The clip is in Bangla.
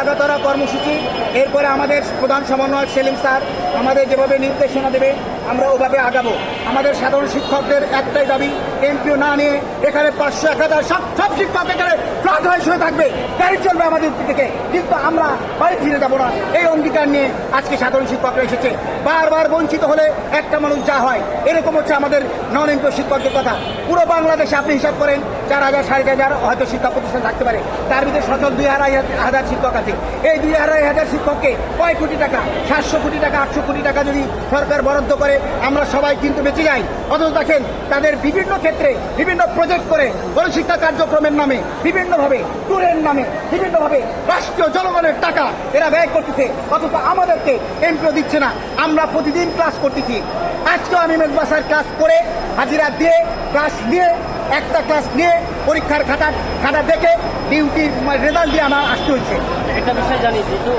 আগাতরা কর্মসূচি, এরপরে আমাদের প্রধান সমন্বয়ক সেলিম স্যার আমাদের যেভাবে নির্দেশনা দেবে, আমরা ওভাবে আগাবো। আমাদের সাধারণ শিক্ষকদের একটাই দাবি, এমপিও না নিয়ে এখানে পাঁচশো, এক হাজার, সব সব শিক্ষক এখানে ফ্লাট হয়ে থাকবে। গাড়ি চলবে আমাদের থেকে কিন্তু আমরা বাড়ি ফিরে যাব না। এই অঙ্গীকার নিয়ে আজকে সাধারণ শিক্ষকরা এসেছে। বারবার বঞ্চিত হলে একটা মানুষ যা হয়, এরকম হচ্ছে আমাদের নন এমপিও শিক্ষকদের কথা। পুরো বাংলাদেশে আপনি হিসাব করেন, চার হাজার, সাড়ে চার হাজার হয়তো শিক্ষা প্রতিষ্ঠান থাকতে পারে। তার ভিতরে সচল দুই আড়াই হাজার শিক্ষক আছে। এই দুই আড়াই হাজার শিক্ষককে কয় কোটি টাকা, সাতশো কোটি টাকা, আটশো কোটি টাকা যদি সরকার বরাদ্দ করে, আমরা সবাই কিন্তু বেঁচে যাই, অথচ দেখেন, তাদের বিভিন্ন ক্ষেত্রে, বিভিন্ন প্রজেক্ট করে গণশিক্ষা কার্যক্রমের নামে, বিভিন্নভাবে, ট্যুরের নামে, বিভিন্নভাবে রাষ্ট্রীয় জনগণের টাকা এরা ব্যয় করতেছে। অথচ আমাদেরকে এমপিও দিচ্ছে না। আমরা প্রতিদিন ক্লাস করতেছি। আজকেও আমি মেঘবাসার ক্লাস করে হাজিরা দিয়ে ক্লাস নিয়ে, একটা ক্লাস নিয়ে পরীক্ষার খাতা খাতা দেখে ডিউটির রেজাল্ট দিয়ে আমার আসতে হয়েছে। একটা বিষয় জানি, যেহেতু